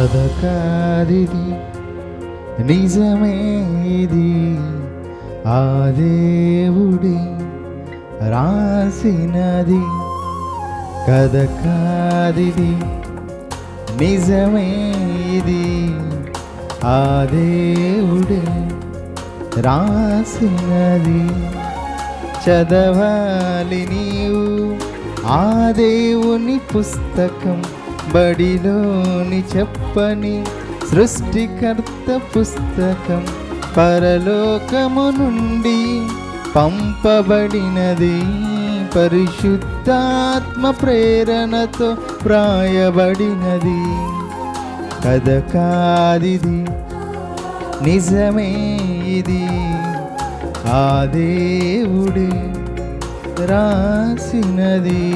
కథ కాదిది నిజమేది? ఆ దేవుడి రాసినది. కథ కాదిది నిజమేది? ఆ దేవుడే రాసినది. చదవాలి నీవు ఆ దేవుని పుస్తకం. బడిలోని చెప్పని సృష్టికర్త పుస్తకం పరలోకము నుండి పంపబడినది. పరిశుద్ధాత్మ ప్రేరణతో ప్రాయబడినది కథ కాదిది నిజమే ఇది. ఆ దేవుడే రాసినది.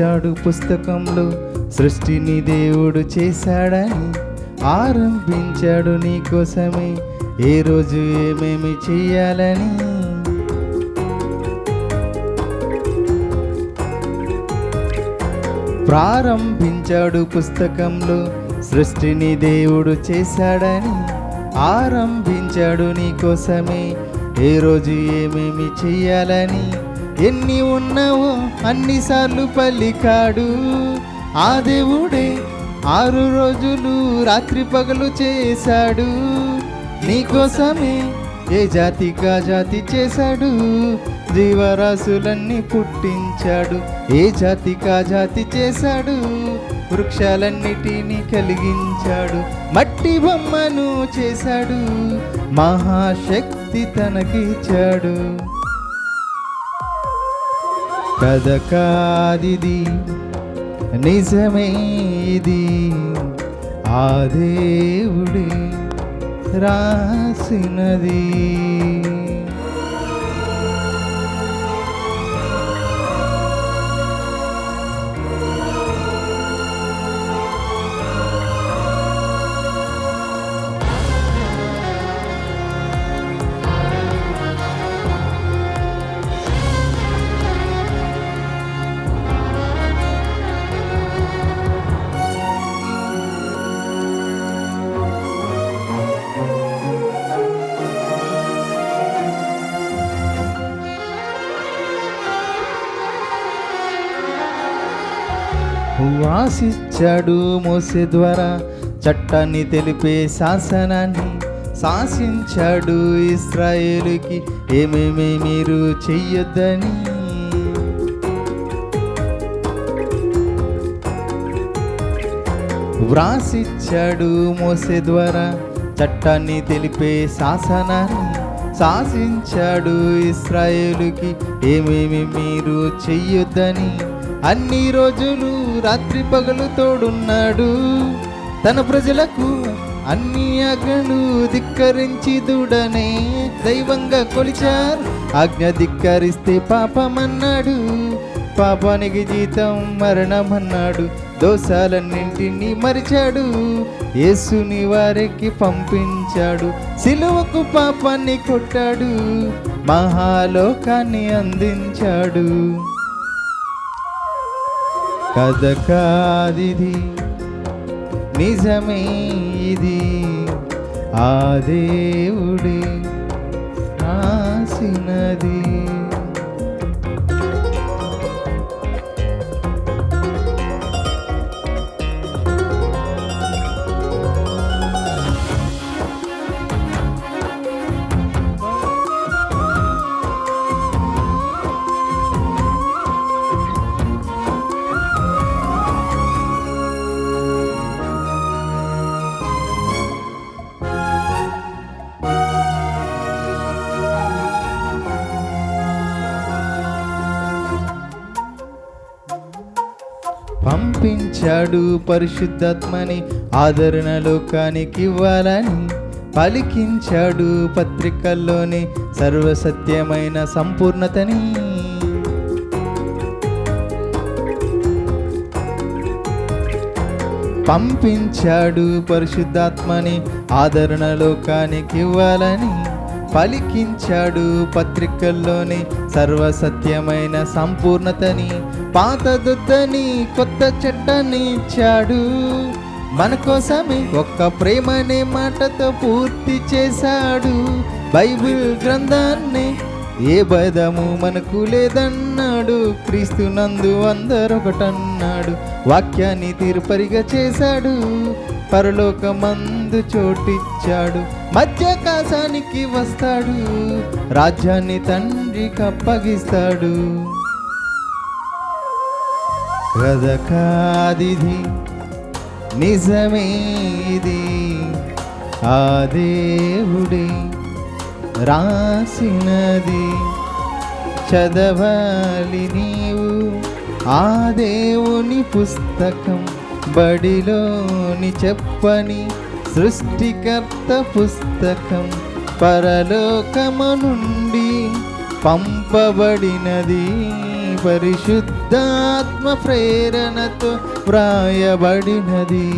ఆరంభించాడు పుస్తకంలో. సృష్టిని దేవుడు చేశాడని ఆరంభించాడు నీ కోసమే ఏ రోజు ఏమేమి చేయాలని? ప్రారంభించాడు పుస్తకంలో. సృష్టిని దేవుడు చేశాడని ఆరంభించాడు నీ కోసమే ఏ రోజు ఏమేమి చేయాలని? ఎన్ని ఉన్నావో అన్నిసార్లు పలికాడు. ఆ దేవుడే ఆరు రోజులు రాత్రి పగలు చేశాడు. నీకోసమే ఏ జాతికా జాతి చేశాడు. జీవరాశులన్నీ పుట్టించాడు. ఏ జాతికా జాతి చేశాడు. వృక్షాలన్నిటినీ కలిగించాడు. మట్టి బొమ్మను చేశాడు. మహాశక్తి తనకిచ్చాడు. కథ కాదిది నిజమే ఇది ఆ దేవుడే రాసినది. వాసిచ్చాడు మోసే ద్వారా చట్టాన్ని తెలిపే శాసనాన్ని శాసించాడు ఇస్రాయేలుకి. ఏమేమి మీరు చెయ్యొద్దని? వ్రాసిచ్చాడు మోసే ద్వారా చట్టాన్ని తెలిపే శాసనాన్ని శాసించాడు ఇస్రాయేలుకి. ఏమేమి మీరు చెయ్యొద్దని? అన్ని రోజులు రాత్రి పగలు తోడున్నాడు. తన ప్రజలకు అన్ని ఆజ్ఞలు ధిక్కరించి దుడనే దైవంగా కొలిచారు. ఆజ్ఞ ధిక్కరిస్తే పాపమన్నాడు. పాపానికి జీతం మరణమన్నాడు. దోషాలన్నింటినీ మరిచాడు. యేసుని వారికి పంపించాడు. సిలువకు పాపాన్ని కొట్టాడు. మహాలోకాన్ని అందించాడు. కథ కాదిది నిజమే ఇది ఆ దేవుడే రాసినది. పంపించాడు పరిశుద్ధాత్మని ఆదరణ లోకానికి ఇవ్వాలని పలికించాడు పత్రికల్లోని సర్వసత్యమైన సంపూర్ణతని. పంపించాడు పరిశుద్ధాత్మని ఆదరణ లోకానికి ఇవ్వాలని పలికించాడు పత్రికల్లోని సర్వసత్యమైన సంపూర్ణతని పాతదుద్దని కొత్త చట్టాన్ని ఇచ్చాడు మన కోసమే ఒక్క ప్రేమనే మాటతో పూర్తి చేశాడు. బైబిల్ గ్రంథాన్ని ఏ భేదము మనకు లేదన్నాడు. క్రీస్తు నందు అందరొకటన్నాడు. వాక్యాన్ని తీరుపరిగా చేశాడు. పరలోకమందు చోటిచ్చాడు మధ్యాకాశానికి వస్తాడు రాజ్యాన్ని తండ్రి కప్పగిస్తాడు కథ కాదిది నిజమే ఇది ఆ దేవుడే రాసినది. చదవాలి నీవు ఆ దేవుని పుస్తకం బడిలోని చెప్పని సృష్టికర్త పుస్తకం పరలోకము నుండి పంపబడినది. పరిశుద్ధాత్మ ప్రేరణతో వ్రాయబడినది.